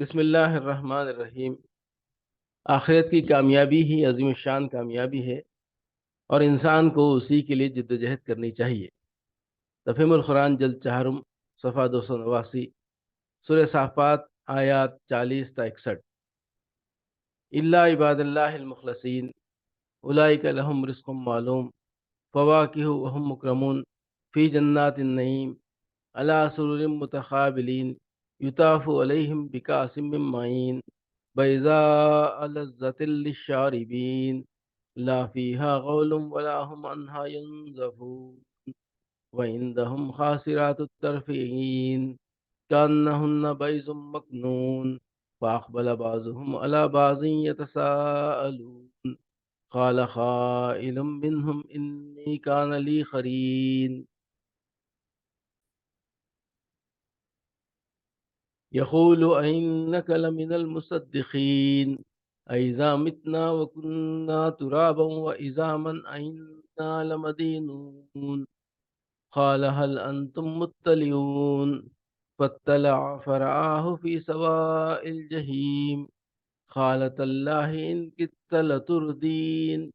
بسم اللہ الرحمن الرحیم۔ آخرت کی کامیابی ہی عظیم الشان کامیابی ہے اور انسان کو اسی کے لیے جد و جہد کرنی چاہیے۔ تفہیم القرآن جلد چہارم، صفحہ دو سو نواسی سر صافات، آیات چالیس تا اکسٹھ۔ اللہ عباد اللہ المخلصین علائک لہم رزق معلوم۔ فواقہ وہم مکرمون فی جنات النعیم علی سرور متقابلین يطاف عليهم بكأس من معين بيضاء لذة للشاربين. لا فيها غول ولا هم عنها ينزفون. وعندهم خاسرات الترفيعين كأنهن بيض مكنون. فأقبل بعضهم على بعض يتساءلون. قال خائل منهم إني كان لي خرين. يقول أئنك لمن المصدقين. أئذا متنا وكنا ترابا وإذا من أئنا لمدينون. قال هل أنتم مطلعون؟ فاطلع فرآه في سواء الجحيم. قالت الله إن كدت لتردين.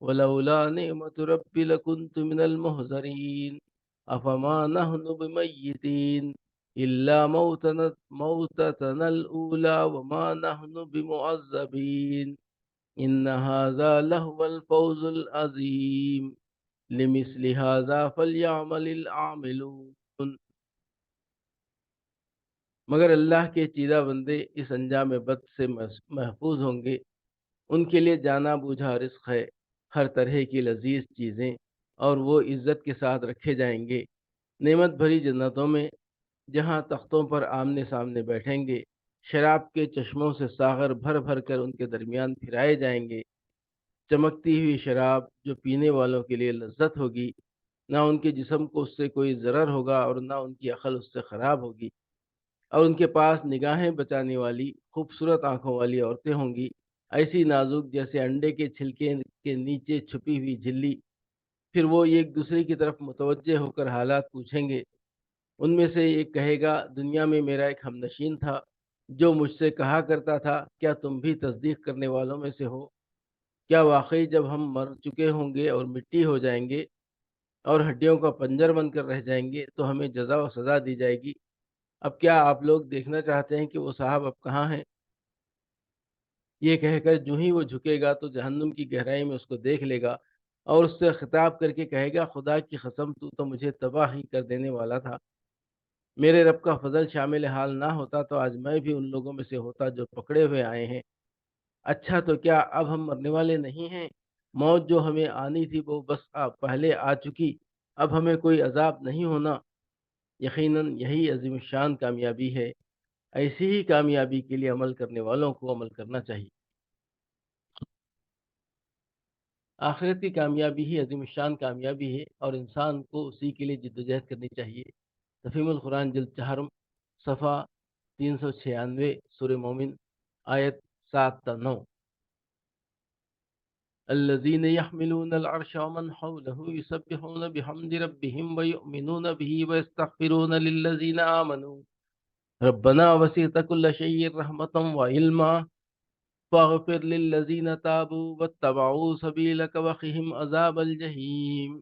ولولا نعمة ربي لكنت من المهزرين. أفما نحن بميتين؟ إلا موتنا, موتتنا الأولى وما نحن بمعذبين إن هذا لهو الفوز العظيم لمثل هذا فليعمل العاملون مگر اللہ کے چیدہ بندے اس انجام بد سے محفوظ ہوں گے۔ ان کے لیے جانا بوجھا رزق ہے۔ ہر طرح کی لذیذ چیزیں اور وہ عزت کے ساتھ رکھے جائیں گے۔ نعمت بھری جنتوں میں جہاں تختوں پر آمنے سامنے بیٹھیں گے، شراب کے چشموں سے ساغر بھر بھر کر ان کے درمیان پھرائے جائیں گے۔ چمکتی ہوئی شراب جو پینے والوں کے لیے لذت ہوگی، نہ ان کے جسم کو اس سے کوئی ضرر ہوگا اور نہ ان کی عقل اس سے خراب ہوگی۔ اور ان کے پاس نگاہیں بچانے والی، خوبصورت آنکھوں والی عورتیں ہوں گی، ایسی نازک جیسے انڈے کے چھلکے کے نیچے چھپی ہوئی جھلی۔ پھر وہ ایک دوسرے کی طرف متوجہ ہو کر حالات پوچھیں گے ان میں سے ایک کہے گا، دنیا میں میرا ایک ہم نشین تھا، جو مجھ سے کہا کرتا تھا، کیا تم بھی تصدیق کرنے والوں میں سے ہو؟ کیا واقعی جب ہم مر چکے ہوں گے اور مٹی ہو جائیں گے اور ہڈیوں کا پنجر بن کر رہ جائیں گے، تو ہمیں جزا و سزا دی جائے گی؟ اب کیا آپ لوگ دیکھنا چاہتے ہیں کہ وہ صاحب اب کہاں ہیں؟ یہ کہہ کر جو ہی وہ جھکے گا تو جہنم کی گہرائی میں اس کو دیکھ لے گا اور اس سے خطاب کر کے کہے گا، خدا کی قسم تو تو مجھے تباہ ہی کر دینے والا تھا۔ میرے رب کا فضل شامل حال نہ ہوتا تو آج میں بھی ان لوگوں میں سے ہوتا جو پکڑے ہوئے آئے ہیں۔ اچھا تو کیا اب ہم مرنے والے نہیں ہیں؟ موت جو ہمیں آنی تھی وہ بس پہلے آ چکی۔ اب ہمیں کوئی عذاب نہیں ہونا۔ یقیناً یہی عظیم الشان کامیابی ہے۔ ایسی ہی کامیابی کے لیے عمل کرنے والوں کو عمل کرنا چاہیے۔ آخرت کی کامیابی ہی عظیم الشان کامیابی ہے اور انسان کو اسی کے لیے جد و جہد کرنی چاہیے۔ القرآن جلد چہارم صفحہ تین سو چھیانوے سر مومن آیت سات تا نو۔ الذين يحملون العرش ومن حوله يسبحون بحمد ربهم ويؤمنون به ويستغفرون للذين آمنوا۔ ربنا وسعت كل شيء رحمة وعلما۔ فاغفر للذين تابوا واتبعوا سبيلك وقهم عذاب الجحيم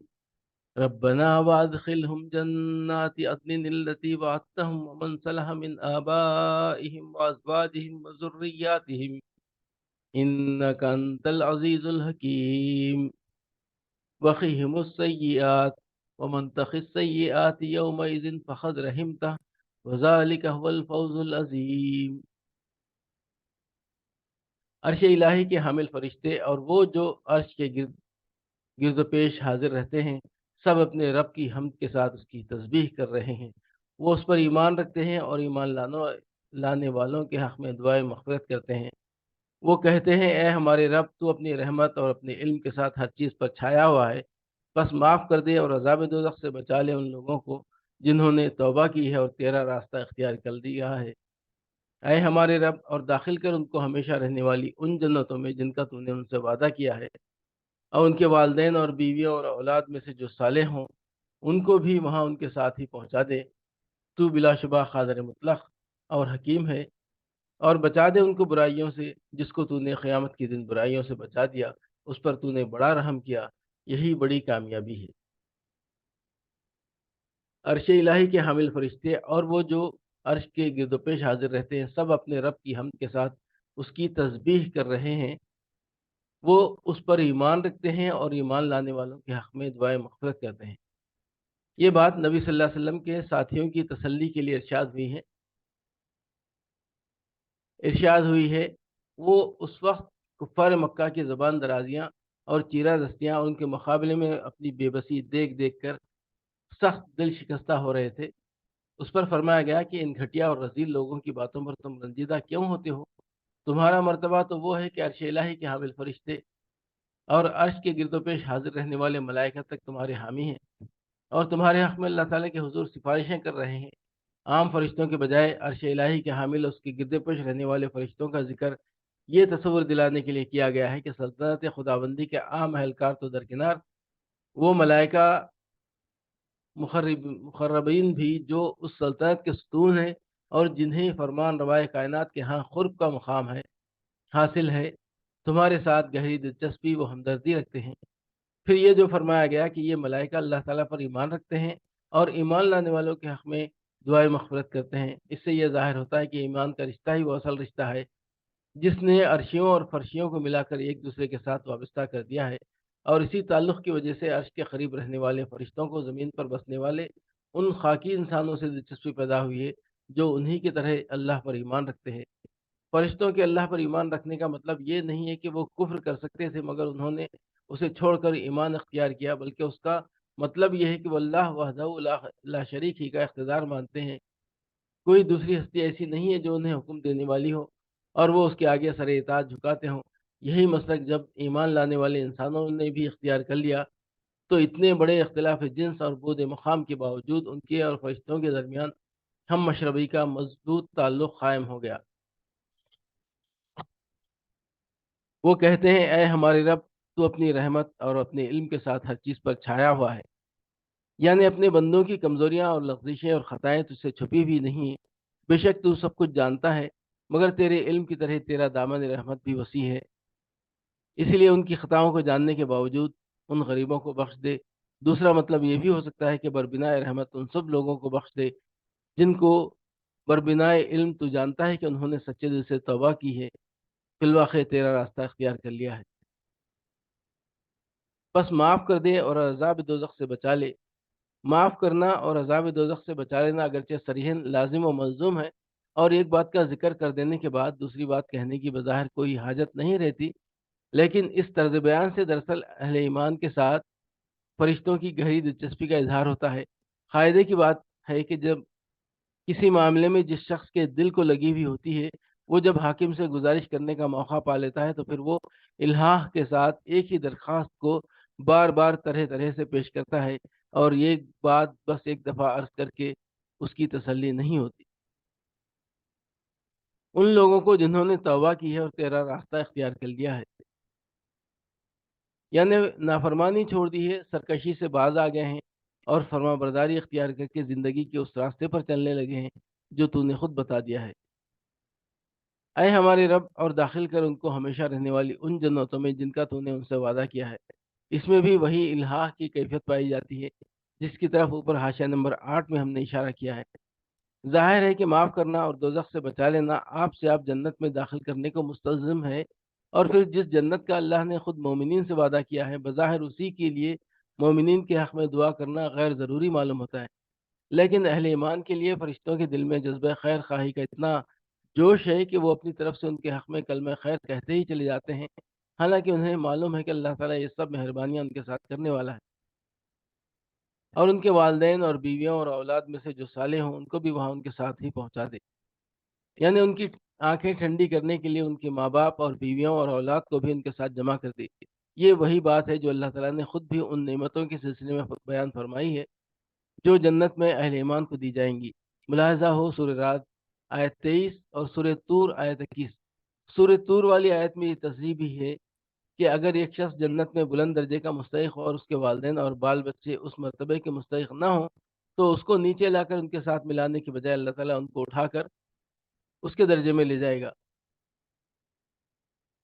ربنا وادخلهم جنات عدن التي وعدتهم ومن صلح من آبائهم وأزواجهم وذرياتهم انك انت العزيز الحكيم. وقهم السيئات ومن تخ السيئات يومئذ فقد رحمته وذلك هو الفوز العظيم. عرش الہی کے حامل فرشتے اور وہ جو عرش کے گرد گرد پیش حاضر رہتے ہیں سب اپنے رب کی حمد کے ساتھ اس کی تسبیح کر رہے ہیں۔ وہ اس پر ایمان رکھتے ہیں اور ایمان لانو لانے والوں کے حق میں دعائیں مغفرت کرتے ہیں۔ وہ کہتے ہیں، اے ہمارے رب، تو اپنی رحمت اور اپنے علم کے ساتھ ہر چیز پر چھایا ہوا ہے۔ بس معاف کر دے اور عذاب دوزخ سے بچا لے ان لوگوں کو جنہوں نے توبہ کی ہے اور تیرا راستہ اختیار کر دیا ہے۔ اے ہمارے رب، اور داخل کر ان کو ہمیشہ رہنے والی ان جنتوں میں جن کا تو نے ان سے وعدہ کیا ہے۔ اور ان کے والدین اور بیویوں اور اولاد میں سے جو صالح ہوں، ان کو بھی وہاں ان کے ساتھ ہی پہنچا دے۔ تو بلا شبہ خاضر مطلق اور حکیم ہے اور بچا دے ان کو برائیوں سے، جس کو تو نے قیامت کے دن برائیوں سے بچا دیا، اس پر تو نے بڑا رحم کیا، یہی بڑی کامیابی ہے۔ عرش الہی کے حامل فرشتے اور وہ جو عرش کے گرد و پیش حاضر رہتے ہیں، سب اپنے رب کی حمد کے ساتھ اس کی تسبیح کر رہے ہیں۔ وہ اس پر ایمان رکھتے ہیں اور ایمان لانے والوں کے حق میں دعائیں مغفرت کرتے ہیں۔ یہ بات نبی صلی اللہ علیہ وسلم کے ساتھیوں کی تسلی کے لیے ارشاد ہوئی ہے۔ ارشاد ہوئی ہے، وہ اس وقت کفار مکہ کی زبان درازیاں اور چیرہ دستیاں ان کے مقابلے میں اپنی بے بسی دیکھ دیکھ کر سخت دل شکستہ ہو رہے تھے۔ اس پر فرمایا گیا کہ ان گھٹیا اور رزیل لوگوں کی باتوں پر تم رنجیدہ کیوں ہوتے ہو؟ تمہارا مرتبہ تو وہ ہے کہ عرش الہی کے حامل فرشتے اور عرش کے گرد و پیش حاضر رہنے والے ملائکہ تک تمہارے حامی ہیں اور تمہارے حق میں اللہ تعالیٰ کے حضور سفارشیں کر رہے ہیں۔ عام فرشتوں کے بجائے عرش الہی کے حامل اس کے گرد پیش رہنے والے فرشتوں کا ذکر یہ تصور دلانے کے لیے کیا گیا ہے کہ سلطنت خداوندی کے عام اہلکار تو درکنار وہ ملائکہ مخربین بھی جو اس سلطنت کے ستون ہیں اور جنہیں فرمان روائے کائنات کے ہاں خرب کا مقام ہے، حاصل ہے، تمہارے ساتھ گہری دلچسپی و ہمدردی رکھتے ہیں۔ پھر یہ جو فرمایا گیا کہ یہ ملائکہ اللہ تعالیٰ پر ایمان رکھتے ہیں اور ایمان لانے والوں کے حق میں دعائیں مغفرت کرتے ہیں، اس سے یہ ظاہر ہوتا ہے کہ ایمان کا رشتہ ہی وہ اصل رشتہ ہے، جس نے عرشیوں اور فرشیوں کو ملا کر ایک دوسرے کے ساتھ وابستہ کر دیا ہے۔ اور اسی تعلق کی وجہ سے عرش کے قریب رہنے والے فرشتوں کو زمین پر بسنے والے ان خاکی انسانوں سے دلچسپی پیدا ہوئی ہے۔ جو انہی کی طرح اللہ پر ایمان رکھتے ہیں۔ فرشتوں کے اللہ پر ایمان رکھنے کا مطلب یہ نہیں ہے کہ وہ کفر کر سکتے تھے، مگر انہوں نے اسے چھوڑ کر ایمان اختیار کیا، بلکہ اس کا مطلب یہ ہے کہ وہ اللہ وحدہ اللہ شریک ہی کا اقتدار مانتے ہیں۔ کوئی دوسری ہستی ایسی نہیں ہے جو انہیں حکم دینے والی ہو اور وہ اس کے آگے سر اطاعت جھکاتے ہوں۔ یہی مسلک جب ایمان لانے والے انسانوں نے بھی اختیار کر لیا، تو اتنے بڑے اختلاف جنس اور بود مقام کے باوجود ان کے اور فرشتوں کے درمیان ہم مشربی کا مضبوط تعلق قائم ہو گیا۔ وہ کہتے ہیں، اے ہمارے رب، تو اپنی رحمت اور اپنے علم کے ساتھ ہر چیز پر چھایا ہوا ہے۔ یعنی اپنے بندوں کی کمزوریاں اور لغزشیں اور خطائیں تجھ سے چھپی بھی نہیں بے شک تو سب کچھ جانتا ہے، مگر تیرے علم کی طرح تیرا دامن رحمت بھی وسیع ہے۔ اسی لیے ان کی خطاؤں کو جاننے کے باوجود ان غریبوں کو بخش دے۔ دوسرا مطلب یہ بھی ہو سکتا ہے کہ بربنا رحمت ان سب لوگوں کو بخش دے۔ جن کو بربنا علم تو جانتا ہے کہ انہوں نے سچے دل سے توبہ کی ہے، فی الواقع تیرا راستہ اختیار کر لیا ہے۔ بس معاف کر دے اور عذاب دوزخ سے بچا لے۔ معاف کرنا اور عذاب دوزخ سے بچا لینا اگرچہ سریحن لازم و ملزوم ہے اور ایک بات کا ذکر کر دینے کے بعد دوسری بات کہنے کی بظاہر کوئی حاجت نہیں رہتی، لیکن اس طرز بیان سے دراصل اہل ایمان کے ساتھ فرشتوں کی گہری دلچسپی کا اظہار ہوتا ہے۔ فائدے کی بات ہے کہ جب کسی معاملے میں جس شخص کے دل کو لگی ہوئی ہوتی ہے، وہ جب حاکم سے گزارش کرنے کا موقع پا لیتا ہے، تو پھر وہ الحاح کے ساتھ ایک ہی درخواست کو بار بار طرح طرح سے پیش کرتا ہے اور یہ بات بس ایک دفعہ عرض کر کے اس کی تسلی نہیں ہوتی۔ ان لوگوں کو جنہوں نے توبہ کی ہے اور تیرا راستہ اختیار کر لیا ہے۔ یعنی نافرمانی چھوڑ دی ہے، سرکشی سے باز آ گئے ہیں۔ اور فرما برداری اختیار کر کے زندگی کے اس راستے پر چلنے لگے ہیں جو تو نے خود بتا دیا ہے۔ اے ہمارے رب، اور داخل کر ان کو ہمیشہ رہنے والی ان جنتوں میں جن کا تو نے ان سے وعدہ کیا ہے۔ اس میں بھی وہی الحاح کی کیفیت پائی جاتی ہے، جس کی طرف اوپر حاشیہ نمبر آٹھ میں ہم نے اشارہ کیا ہے۔ ظاہر ہے کہ معاف کرنا اور دوزخ سے بچا لینا آپ سے آپ جنت میں داخل کرنے کو مستلزم ہے۔ اور پھر جس جنت کا اللہ نے خود مومنین سے وعدہ کیا ہے، بظاہر اسی کے لیے مومنین کے حق میں دعا کرنا غیر ضروری معلوم ہوتا ہے۔ لیکن اہل ایمان کے لیے فرشتوں کے دل میں جذبہ خیر خواہی کا اتنا جوش ہے کہ وہ اپنی طرف سے ان کے حق میں کلمہ خیر کہتے ہی چلے جاتے ہیں۔ حالانکہ انہیں معلوم ہے کہ اللہ تعالیٰ یہ سب مہربانیاں ان کے ساتھ کرنے والا ہے۔ اور ان کے والدین اور بیویوں اور اولاد میں سے جو سالے ہوں، ان کو بھی وہاں ان کے ساتھ ہی پہنچا دے یعنی ان کی آنکھیں ٹھنڈی کرنے کے لیے ان کے ماں باپ اور بیویوں اور اولاد کو بھی ان کے ساتھ جمع کر دی یہ وہی بات ہے جو اللہ تعالیٰ نے خود بھی ان نعمتوں کے سلسلے میں بیان فرمائی ہے، جو جنت میں اہل ایمان کو دی جائیں گی۔ ملاحظہ ہو سور رات آیت تیئیس اور سور طور آیت اکیس۔ سور طور والی آیت میں یہ تصریح بھی ہے کہ اگر ایک شخص جنت میں بلند درجے کا مستحق ہو اور اس کے والدین اور بال بچے اس مرتبے کے مستحق نہ ہوں، تو اس کو نیچے لا کر ان کے ساتھ ملانے کے بجائے اللہ تعالیٰ ان کو اٹھا کر اس کے درجے میں لے جائے گا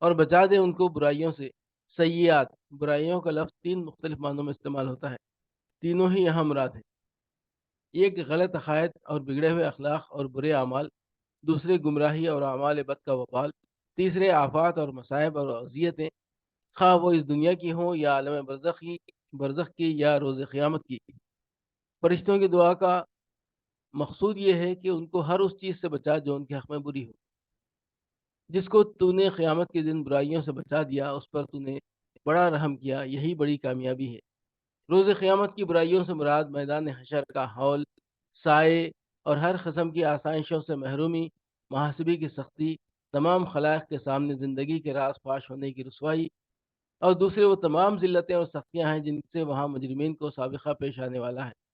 اور بچا دے ان کو برائیوں سے۔ سیئات برائیوں کا لفظ تین مختلف معنوں میں استعمال ہوتا ہے۔ تینوں ہی یہاں مراد ہیں۔ ایک، غلط عقائد اور بگڑے ہوئے اخلاق اور برے اعمال۔ دوسرے، گمراہی اور اعمال بد کا وفال تیسرے، آفات اور مصائب اور اذیتیں۔ خواہ وہ اس دنیا کی ہوں یا عالم برزخ کی برزخ کی یا روز قیامت کی۔ فرشتوں کی دعا کا مقصود یہ ہے کہ ان کو ہر اس چیز سے بچا جو ان کے حق میں بری ہو۔ جس کو تو نے قیامت کے دن برائیوں سے بچا دیا، اس پر تو نے بڑا رحم کیا، یہی بڑی کامیابی ہے۔ روز قیامت کی برائیوں سے مراد میدان حشر کا حول، سائے اور ہر قسم کی آسائشوں سے محرومی، محاسبی کی سختی، تمام خلائق کے سامنے زندگی کے راز پاش ہونے کی رسوائی اور دوسرے وہ تمام ذلتیں اور سختیاں ہیں جن سے وہاں مجرمین کو سابقہ پیش آنے والا ہے۔